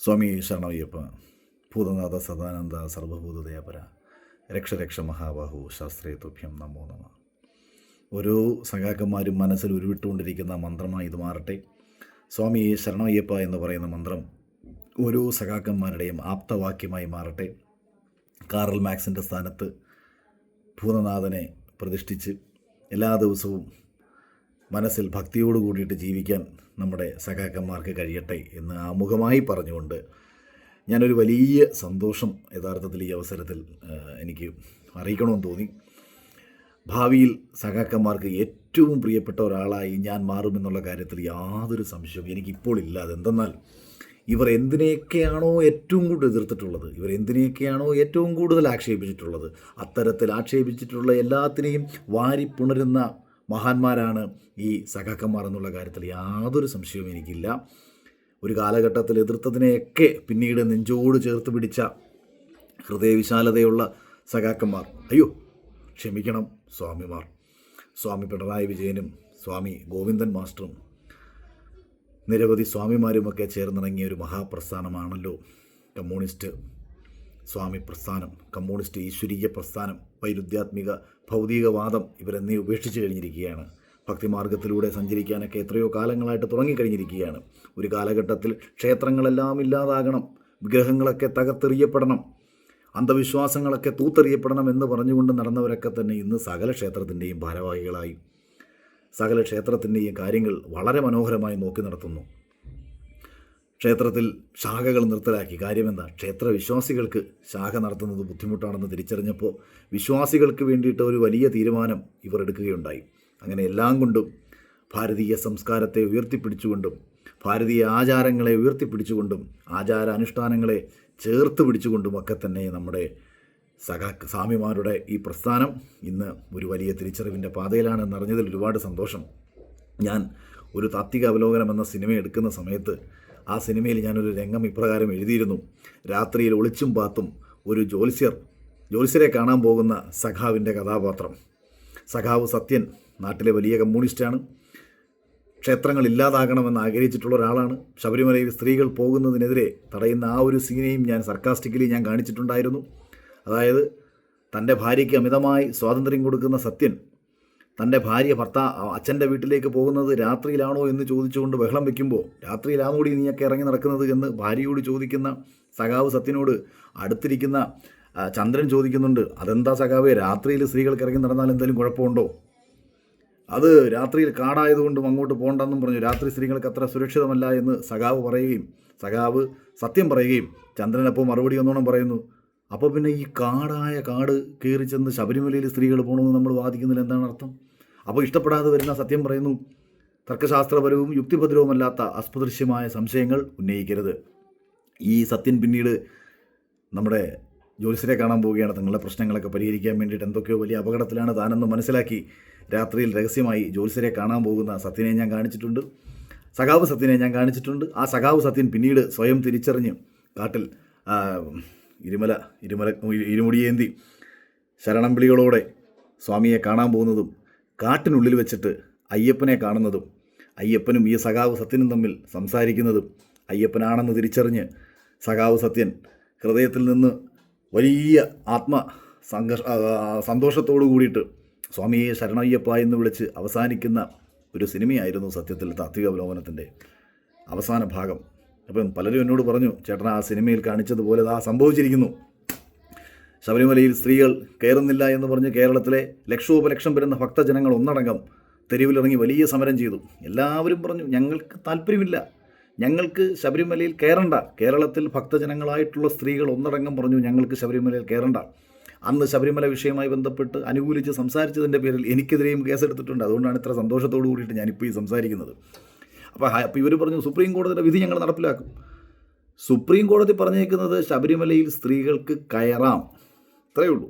സ്വാമി ശരണയ്യപ്പ ഭൂതനാഥ സദാനന്ദ സർവഭൂതദയാപര രക്ഷ രക്ഷ മഹാബാഹു ശാസ്ത്രേ തുഭ്യം നമോ നമ. ഓരോ സഖാക്കന്മാരും മനസ്സിൽ ഉരുവിട്ടുകൊണ്ടിരിക്കുന്ന മന്ത്രമായി ഇത് മാറട്ടെ. സ്വാമി ശരണയ്യപ്പ എന്ന് പറയുന്ന മന്ത്രം ഓരോ സഖാക്കന്മാരുടെയും ആപ്തവാക്യമായി മാറട്ടെ. കാറൽ മാക്സിന്റെ സ്ഥാനത്ത് ഭൂതനാഥനെ പ്രതിഷ്ഠിച്ച് എല്ലാ ദിവസവും മനസ്സിൽ ഭക്തിയോട് കൂടിയിട്ട് ജീവിക്കാൻ നമ്മുടെ സഖാക്കന്മാർക്ക് കഴിയട്ടെ എന്ന് ആമുഖമായി പറഞ്ഞുകൊണ്ട് ഞാനൊരു വലിയ സന്തോഷം യഥാർത്ഥത്തിൽ ഈ അവസരത്തിൽ എനിക്ക് അറിയിക്കണമെന്ന് തോന്നി. ഭാവിയിൽ സഖാക്കന്മാർക്ക് ഏറ്റവും പ്രിയപ്പെട്ട ഒരാളായി ഞാൻ മാറുമെന്നുള്ള കാര്യത്തിൽ യാതൊരു സംശയവും എനിക്കിപ്പോൾ ഇല്ല. അതെന്തെന്നാൽ ഇവർ എന്തിനെയൊക്കെയാണോ ഏറ്റവും കൂടുതൽ എതിർത്തിട്ടുള്ളത് ഇവർ എന്തിനെയൊക്കെയാണോ ഏറ്റവും കൂടുതൽ ആക്ഷേപിച്ചിട്ടുള്ളത് അത്തരത്തിൽ ആക്ഷേപിച്ചിട്ടുള്ള എല്ലാത്തിനെയും വാരി പുണരുന്ന മഹാന്മാരാണ് ഈ സഖാക്കന്മാർ എന്നുള്ള കാര്യത്തിൽ യാതൊരു സംശയവും എനിക്കില്ല. ഒരു കാലഘട്ടത്തിൽ എതിർത്തതിനെയൊക്കെ പിന്നീട് നെഞ്ചോട് ചേർത്ത് പിടിച്ച ഹൃദയവിശാലതയുള്ള സഖാക്കന്മാർ. അയ്യോ ക്ഷമിക്കണം സ്വാമിമാർ. സ്വാമി പിണറായി വിജയനും സ്വാമി ഗോവിന്ദൻ മാസ്റ്ററും നിരവധി സ്വാമിമാരുമൊക്കെ ചേർന്നിറങ്ങിയ ഒരു മഹാപ്രസ്ഥാനമാണല്ലോ കമ്മ്യൂണിസ്റ്റ്. സ്വാമി പ്രസ്ഥാനം കമ്മ്യൂണിസ്റ്റ് ഈശ്വരീയ പ്രസ്ഥാനം വൈരുദ്ധ്യാത്മിക ഭൗതികവാദം ഇവരെന്നീ ഉപേക്ഷിച്ച് കഴിഞ്ഞിരിക്കുകയാണ്. ഭക്തിമാർഗത്തിലൂടെ സഞ്ചരിക്കാനൊക്കെ എത്രയോ കാലങ്ങളായിട്ട് തുടങ്ങിക്കഴിഞ്ഞിരിക്കുകയാണ്. ഒരു കാലഘട്ടത്തിൽ ക്ഷേത്രങ്ങളെല്ലാം ഇല്ലാതാകണം വിഗ്രഹങ്ങളൊക്കെ തകർത്തെറിയപ്പെടണം അന്ധവിശ്വാസങ്ങളൊക്കെ തൂത്തെറിയപ്പെടണം എന്ന് പറഞ്ഞുകൊണ്ട് നടന്നവരൊക്കെ തന്നെ ഇന്ന് സകല ക്ഷേത്രത്തിന്റെയും ഭാരവാഹികളായി. സകല ക്ഷേത്രത്തിന്റെയും കാര്യങ്ങൾ വളരെ മനോഹരമായി നോക്കി നടത്തുന്നു. ക്ഷേത്രത്തിൽ ശാഖകൾ നിർത്തലാക്കി. കാര്യമെന്താ? ക്ഷേത്ര വിശ്വാസികൾക്ക് ശാഖ നടത്തുന്നത് ബുദ്ധിമുട്ടാണെന്ന് തിരിച്ചറിഞ്ഞപ്പോൾ വിശ്വാസികൾക്ക് വേണ്ടിയിട്ട് ഒരു വലിയ തീരുമാനം ഇവർ എടുക്കുകയുണ്ടായി. അങ്ങനെ എല്ലാം കൊണ്ടും ഭാരതീയ സംസ്കാരത്തെ ഉയർത്തിപ്പിടിച്ചുകൊണ്ടും ഭാരതീയ ആചാരങ്ങളെ ഉയർത്തിപ്പിടിച്ചുകൊണ്ടും ആചാര അനുഷ്ഠാനങ്ങളെ ചേർത്ത് പിടിച്ചുകൊണ്ടും ഒക്കെ തന്നെ നമ്മുടെ സഖാ സ്വാമിമാരുടെ ഈ പ്രസ്ഥാനം ഇന്ന് ഒരു വലിയ തിരിച്ചറിവിന്റെ പാതയിലാണെന്ന് അറിഞ്ഞതിൽ ഒരുപാട് സന്തോഷം. ഞാൻ ഒരു താത്വിക അവലോകനം എന്ന സിനിമ എടുക്കുന്ന സമയത്ത് ആ സിനിമയിൽ ഞാനൊരു രംഗം ഇപ്രകാരം എഴുതിയിരുന്നു. രാത്രിയിൽ ഒളിച്ചും പാത്തും ഒരു ജ്യോത്സ്യർ ജ്യോത്സ്യരെ കാണാൻ പോകുന്ന സഖാവിന്റെ കഥാപാത്രം. സഖാവ് സത്യൻ നാട്ടിലെ വലിയ കമ്മ്യൂണിസ്റ്റാണ്. ക്ഷേത്രങ്ങൾ ഇല്ലാതാകണമെന്ന് ആഗ്രഹിച്ചിട്ടുള്ള ഒരാളാണ്. ശബരിമലയിൽ സ്ത്രീകൾ പോകുന്നതിനെതിരെ തടയുന്ന ആ ഒരു സീനെയും ഞാൻ സർക്കാസ്റ്റിക്കലി ഞാൻ കാണിച്ചിട്ടുണ്ടായിരുന്നു. അതായത് തന്റെ ഭാര്യയ്ക്ക് അമിതമായി സ്വാതന്ത്ര്യം കൊടുക്കുന്ന സത്യൻ തന്റെ ഭാര്യ ഭർത്താ അച്ഛന്റെ വീട്ടിലേക്ക് പോകുന്നത് രാത്രിയിലാണോ എന്ന് ചോദിച്ചുകൊണ്ട് ബഹളം വെക്കുമ്പോൾ രാത്രിയിലാണോടി നീയൊക്കെ ഇറങ്ങി നടക്കുന്നത് എന്ന് ഭാര്യയോട് ചോദിക്കുന്ന സഖാവ് സത്യനോട് അടുത്തിരിക്കുന്ന ചന്ദ്രൻ ചോദിക്കുന്നുണ്ട് അതെന്താ സഖാവേ രാത്രിയിൽ സ്ത്രീകൾക്ക് ഇറങ്ങി നടന്നാൽ എന്തെങ്കിലും കുഴപ്പമുണ്ടോ? അത് രാത്രിയിൽ കാടായതുകൊണ്ടും അങ്ങോട്ട് പോകണ്ടെന്നും പറഞ്ഞു രാത്രി സ്ത്രീകൾക്ക് അത്ര സുരക്ഷിതമല്ല എന്ന് സഖാവ് പറയുകയും സഖാവ് സത്യം പറയുകയും ചന്ദ്രൻ അപ്പോൾ മറുപടി ഒന്നോണം പറയുന്നു അപ്പോൾ പിന്നെ ഈ കാടായ കാട് കയറി ചെന്ന് ശബരിമലയിൽ സ്ത്രീകൾ പോകണമെന്ന് നമ്മൾ വാദിക്കുന്നതിൽ എന്താണ് അർത്ഥം? അപ്പോൾ ഇഷ്ടപ്പെടാതെ വരുന്ന സത്യം പറയുന്നു. തർക്കശാസ്ത്രപരവും യുക്തിഭദ്രവുമല്ലാത്ത അസ്പദൃശ്യമായ സംശയങ്ങൾ ഉന്നയിക്കരുത്. ഈ സത്യൻ പിന്നീട് നമ്മുടെ ജ്യോത്സ്യരെ കാണാൻ പോവുകയാണ്. തങ്ങളുടെ പ്രശ്നങ്ങളൊക്കെ പരിഹരിക്കാൻ വേണ്ടിയിട്ട് എന്തൊക്കെയോ വലിയ അപകടത്തിലാണ് താനെന്ന് മനസ്സിലാക്കി രാത്രിയിൽ രഹസ്യമായി ജ്യോത്സ്യരെ കാണാൻ പോകുന്ന സത്യനെ ഞാൻ കാണിച്ചിട്ടുണ്ട്. സഖാവ് സത്യനെ ഞാൻ കാണിച്ചിട്ടുണ്ട്. ആ സഖാവ് സത്യൻ പിന്നീട് സ്വയം തിരിച്ചറിഞ്ഞ് കാട്ടിൽ ഇരുമല ഇരുമല ഇരുമുടിയേന്തി ശരണം വിളികളോടെ സ്വാമിയെ കാണാൻ പോകുന്നതും കാട്ടിനുള്ളിൽ വെച്ചിട്ട് അയ്യപ്പനെ കാണുന്നതും അയ്യപ്പനും ഈ സഖാവ് സത്യനും തമ്മിൽ സംസാരിക്കുന്നതും അയ്യപ്പനാണെന്ന് തിരിച്ചറിഞ്ഞ് സഖാവ് സത്യൻ ഹൃദയത്തിൽ നിന്ന് വലിയ ആത്മ സംഘർഷ സന്തോഷത്തോടു കൂടിയിട്ട് സ്വാമിയെ ശരണയ്യപ്പ എന്ന് വിളിച്ച് അവസാനിക്കുന്ന ഒരു സിനിമയായിരുന്നു സത്യത്തിൽ താത്വിക അവലോകനത്തിന്റെ അവസാന ഭാഗം. അപ്പം പലരും എന്നോട് പറഞ്ഞു ചേട്ടൻ ആ സിനിമയിൽ കാണിച്ചതുപോലെ ആ സംഭവിച്ചിരിക്കുന്നു. ശബരിമലയിൽ സ്ത്രീകൾ കയറുന്നില്ല എന്ന് പറഞ്ഞ് കേരളത്തിലെ ലക്ഷോപലക്ഷം വരുന്ന ഭക്തജനങ്ങൾ ഒന്നടങ്കം തെരുവിലിറങ്ങി വലിയ സമരം ചെയ്തു. എല്ലാവരും പറഞ്ഞു ഞങ്ങൾക്ക് താല്പര്യമില്ല. ഞങ്ങൾക്ക് ശബരിമലയിൽ കയറണ്ട. കേരളത്തിൽ ഭക്തജനങ്ങളായിട്ടുള്ള സ്ത്രീകൾ ഒന്നടങ്കം പറഞ്ഞു ഞങ്ങൾക്ക് ശബരിമലയിൽ കയറണ്ട. അന്ന് ശബരിമല വിഷയമായി ബന്ധപ്പെട്ട് അനുകൂലിച്ച് സംസാരിച്ചതിന്റെ പേരിൽ എനിക്കെതിരെയും കേസെടുത്തിട്ടുണ്ട്. അതുകൊണ്ടാണ് ഇത്ര സന്തോഷത്തോടു കൂടിയിട്ട് ഞാനിപ്പോൾ ഈ സംസാരിക്കുന്നത്. അപ്പോൾ അപ്പോൾ ഇവർ പറഞ്ഞു സുപ്രീം കോടതിയുടെ വിധി ഞങ്ങൾ നടപ്പിലാക്കും. സുപ്രീം കോടതി പറഞ്ഞേക്കുന്നത് ശബരിമലയിൽ സ്ത്രീകൾക്ക് കയറാം. അത്രയേ ഉള്ളൂ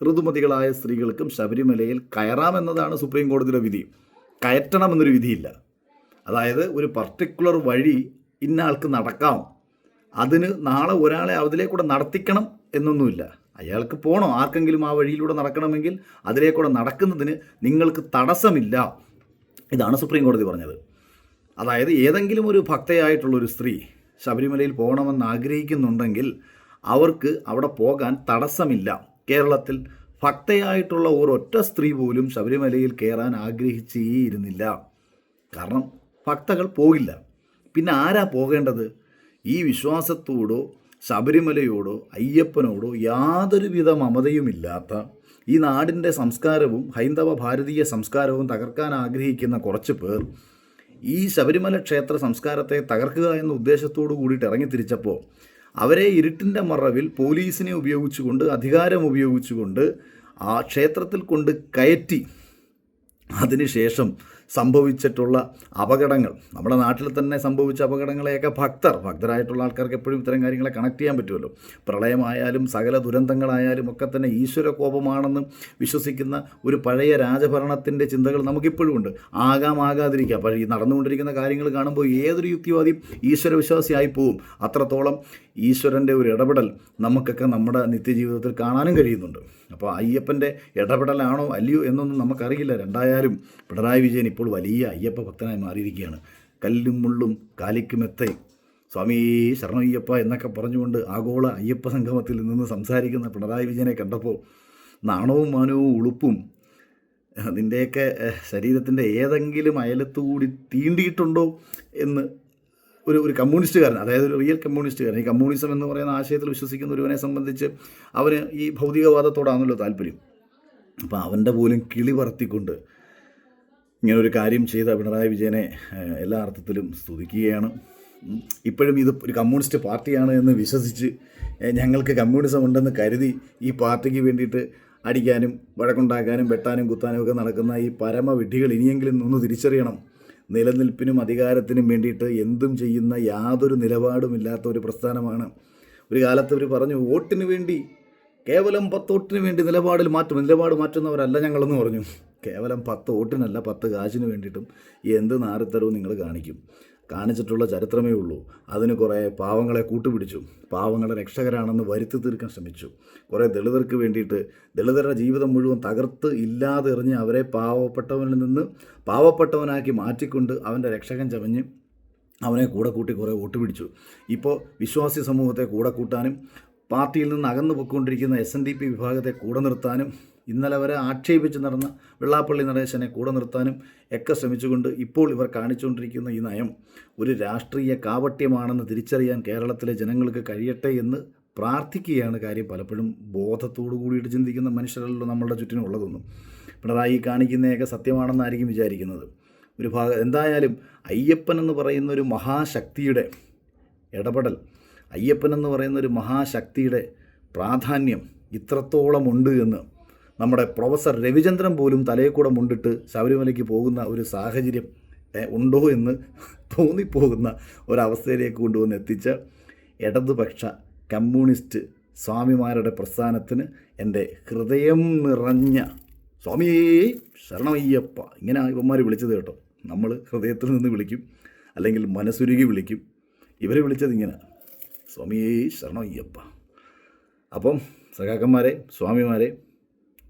ഋതുമതികളായ സ്ത്രീകൾക്കും ശബരിമലയിൽ കയറാമെന്നതാണ് സുപ്രീം കോടതിയുടെ വിധി. കയറ്റണം എന്നൊരു വിധിയില്ല. അതായത് ഒരു പർട്ടിക്കുലർ വഴി ഇന്ന ആൾക്ക് നടക്കാം. അതിന് നാളെ ഒരാളെ അതിലേക്കൂടെ നടത്തിക്കണം എന്നൊന്നുമില്ല. അയാൾക്ക് പോകണം ആർക്കെങ്കിലും ആ വഴിയിലൂടെ നടക്കണമെങ്കിൽ അതിലേക്കൂടെ നടക്കുന്നതിന് നിങ്ങൾക്ക് തടസ്സമില്ല ഇതാണ് സുപ്രീം കോടതി പറഞ്ഞത്. അതായത് ഏതെങ്കിലും ഒരു ഭക്തയായിട്ടുള്ളൊരു സ്ത്രീ ശബരിമലയിൽ പോകണമെന്ന് ആഗ്രഹിക്കുന്നുണ്ടെങ്കിൽ അവർക്ക് അവിടെ പോകാൻ തടസ്സമില്ല. കേരളത്തിൽ ഭക്തയായിട്ടുള്ള ഒരൊറ്റ സ്ത്രീ പോലും ശബരിമലയിൽ കയറാൻ ആഗ്രഹിച്ചേ ഇരുന്നില്ല കാരണം ഭക്തകൾ പോകില്ല പിന്നെ ആരാ പോകേണ്ടത്? ഈ വിശ്വാസത്തോടോ ശബരിമലയോടോ അയ്യപ്പനോടോ യാതൊരുവിധ മമതയുമില്ലാത്ത ഈ നാടിന്റെ സംസ്കാരവും ഹൈന്ദവ ഭാരതീയ സംസ്കാരവും തകർക്കാൻ ആഗ്രഹിക്കുന്ന കുറച്ച് പേർ ഈ ശബരിമല ക്ഷേത്ര സംസ്കാരത്തെ തകർക്കുക എന്ന ഉദ്ദേശത്തോടു കൂടിയിട്ട് ഇറങ്ങിത്തിരിച്ചപ്പോൾ അവരെ ഇരുട്ടിന്റെ മറവിൽ പോലീസിനെ ഉപയോഗിച്ചുകൊണ്ട് അധികാരം ഉപയോഗിച്ചുകൊണ്ട് ആ ക്ഷേത്രത്തിൽ കൊണ്ട് കയറ്റി. അതിനുശേഷം സംഭവിച്ചിട്ടുള്ള അപകടങ്ങൾ. നമ്മുടെ നാട്ടിൽ തന്നെ സംഭവിച്ച അപകടങ്ങളെയൊക്കെ ഭക്തർ ഭക്തരായിട്ടുള്ള ആൾക്കാർക്ക് എപ്പോഴും ഇത്തരം കാര്യങ്ങളെ കണക്ട് ചെയ്യാൻ പറ്റുമല്ലോ. പ്രളയമായാലും സകല ദുരന്തങ്ങളായാലും ഒക്കെ തന്നെ ഈശ്വര കോപമാണെന്ന് വിശ്വസിക്കുന്ന ഒരു പഴയ രാജഭരണത്തിന്റെ ചിന്തകൾ നമുക്കിപ്പോഴും ഉണ്ട്. ആകാം പക്ഷേ ഈ നടന്നുകൊണ്ടിരിക്കുന്ന കാര്യങ്ങൾ കാണുമ്പോൾ ഏതൊരു യുക്തിവാദിയും ഈശ്വരവിശ്വാസിയായി പോവും. അത്രത്തോളം ഈശ്വരന്റെ ഒരു ഇടപെടൽ നമുക്കൊക്കെ നമ്മുടെ നിത്യജീവിതത്തിൽ കാണാനും കഴിയുന്നുണ്ട്. അപ്പോൾ അയ്യപ്പന്റെ ഇടപെടലാണോ അല്ലയോ എന്നൊന്നും നമുക്കറിയില്ല. രണ്ടായാലും പിണറായി വിജയൻ ഇപ്പോൾ വലിയ അയ്യപ്പ ഭക്തനായി മാറിയിരിക്കുകയാണ്. കല്ലും മുള്ളും കാലിക്കുമെത്തയും സ്വാമി ശരണയ്യപ്പ എന്നൊക്കെ പറഞ്ഞുകൊണ്ട് ആഗോള അയ്യപ്പ സംഗമത്തിൽ നിന്ന് സംസാരിക്കുന്ന പിണറായി വിജയനെ കണ്ടപ്പോൾ നാണവും മാനവും ഉളുപ്പും അതിന്റെയൊക്കെ ശരീരത്തിന്റെ ഏതെങ്കിലും അയലത്തുകൂടി തീണ്ടിയിട്ടുണ്ടോ എന്ന് ഒരു ഒരു കമ്മ്യൂണിസ്റ്റുകാരൻ അതായത് ഒരു റിയൽ കമ്മ്യൂണിസ്റ്റുകാരൻ ഈ കമ്മ്യൂണിസം എന്ന് പറയുന്ന ആശയത്തിൽ വിശ്വസിക്കുന്ന ഒരുവനെ സംബന്ധിച്ച് അവന് ഈ ഭൗതികവാദത്തോടാണല്ലോ താല്പര്യം. അപ്പോൾ അവന്റെ പോലും കിളി പറത്തിക്കൊണ്ട് ഇങ്ങനൊരു കാര്യം ചെയ്ത പിണറായി വിജയനെ എല്ലാ അർത്ഥത്തിലും സ്തുതിക്കുകയാണ്. ഇപ്പോഴും ഇത് ഒരു കമ്മ്യൂണിസ്റ്റ് പാർട്ടിയാണ് എന്ന് വിശ്വസിച്ച് ഞങ്ങൾക്ക് കമ്മ്യൂണിസം ഉണ്ടെന്ന് കരുതി ഈ പാർട്ടിക്ക് വേണ്ടിയിട്ട് അടിക്കാനും വഴക്കുണ്ടാക്കാനും വെട്ടാനും കുത്താനും ഒക്കെ നടക്കുന്ന ഈ പരമവിഡ്ഢികൾ ഇനിയെങ്കിലും ഒന്ന് തിരിച്ചറിയണം. നിലനിൽപ്പിനും അധികാരത്തിനും വേണ്ടിയിട്ട് എന്തും ചെയ്യുന്ന യാതൊരു നിലപാടുമില്ലാത്ത ഒരു പ്രസ്ഥാനമാണ്. ഒരു കാലത്ത് അവർ പറഞ്ഞു വോട്ടിന് വേണ്ടി കേവലം പത്ത് വോട്ടിന് വേണ്ടി നിലപാടിൽ മാറ്റും നിലപാട് മാറ്റുന്നവരല്ല ഞങ്ങളെന്ന് പറഞ്ഞു. കേവലം പത്ത് വോട്ടിനല്ല പത്ത് കാശിന് വേണ്ടിയിട്ടും എന്ത് നാരത്തരവും നിങ്ങൾ കാണിക്കും. കാണിച്ചിട്ടുള്ള ചരിത്രമേ ഉള്ളൂ. അതിന് കുറേ പാവങ്ങളെ കൂട്ടുപിടിച്ചു. പാവങ്ങളെ രക്ഷകരാണെന്ന് വരുത്തി തീർക്കാൻ ശ്രമിച്ചു. കുറേ ദളിതർക്ക് വേണ്ടിയിട്ട് ദളിതരുടെ ജീവിതം മുഴുവൻ തകർത്ത് ഇല്ലാതെ എറിഞ്ഞ് അവരെ പാവപ്പെട്ടവനിൽ നിന്ന് പാവപ്പെട്ടവനാക്കി മാറ്റിക്കൊണ്ട് അവന്റെ രക്ഷകൻ ചമഞ്ഞ് അവനെ കൂടെ കൂട്ടി കുറേ വോട്ട് പിടിച്ചു. ഇപ്പോൾ വിശ്വാസി സമൂഹത്തെ കൂടെ കൂട്ടാനും പാർട്ടിയിൽ നിന്ന് അകന്നു പൊയ്ക്കൊണ്ടിരിക്കുന്ന എസ് എൻ ഡി പി വിഭാഗത്തെ കൂടെ നിർത്താനും ഇന്നലെ വരെ ആക്ഷേപിച്ച് നടന്ന വെള്ളാപ്പള്ളി നടേശനെ കൂടെ നിർത്താനും ഒക്കെ ശ്രമിച്ചുകൊണ്ട് ഇപ്പോൾ ഇവർ കാണിച്ചുകൊണ്ടിരിക്കുന്ന ഈ നയം ഒരു രാഷ്ട്രീയ കാപട്യമാണെന്ന് തിരിച്ചറിയാൻ കേരളത്തിലെ ജനങ്ങൾക്ക് കഴിയട്ടെ എന്ന് പ്രാർത്ഥിക്കുകയാണ് കാര്യം പലപ്പോഴും ബോധത്തോടു കൂടിയിട്ട് ചിന്തിക്കുന്ന മനുഷ്യരല്ലോ നമ്മളുടെ ചുറ്റിനും ഉള്ളതൊന്നും. പിണറായി കാണിക്കുന്നതൊക്കെ സത്യമാണെന്നായിരിക്കും വിചാരിക്കുന്നത്. ഒരു ഭാഗം എന്തായാലും അയ്യപ്പൻ എന്ന് പറയുന്ന ഒരു മഹാശക്തിയുടെ ഇടപെടൽ അയ്യപ്പൻ എന്ന് പറയുന്ന ഒരു മഹാശക്തിയുടെ പ്രാധാന്യം ഇത്രത്തോളം ഉണ്ട് എന്ന് നമ്മുടെ പ്രൊഫസർ രവിചന്ദ്രൻ പോലും തലയിൽ കൂടെ മുണ്ടിട്ട് ശബരിമലയ്ക്ക് പോകുന്ന ഒരു സാഹചര്യം ഉണ്ടോ എന്ന് തോന്നിപ്പോകുന്ന ഒരവസ്ഥയിലേക്ക് കൊണ്ടുവന്ന് എത്തിച്ച ഇടതുപക്ഷ കമ്മ്യൂണിസ്റ്റ് സ്വാമിമാരുടെ പ്രസ്ഥാനത്തിന് എന്റെ ഹൃദയം നിറഞ്ഞ സ്വാമിയേ ശരണമയ്യപ്പ ഇങ്ങനെ ഇവന്മാർ വിളിച്ചത് കേട്ടോ. നമ്മൾ ഹൃദയത്തിൽ നിന്ന് വിളിക്കും അല്ലെങ്കിൽ മനസ്സുരുകി വിളിക്കും. ഇവരെ വിളിച്ചത് ഇങ്ങനെ സ്വാമിയേ ശരണമയ്യപ്പ അപ്പം സഖാക്കന്മാരെ സ്വാമിമാരെ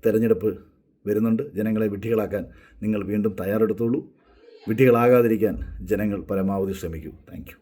തെരഞ്ഞെടുപ്പ് വരുന്നുണ്ട്. ജനങ്ങളെ വിഡ്ഢികളാക്കാൻ നിങ്ങൾ വീണ്ടും തയ്യാറെടുത്തോളൂ. വിഡ്ഢികളാകാതിരിക്കാൻ ജനങ്ങൾ പരമാവധി ശ്രമിക്കൂ. താങ്ക്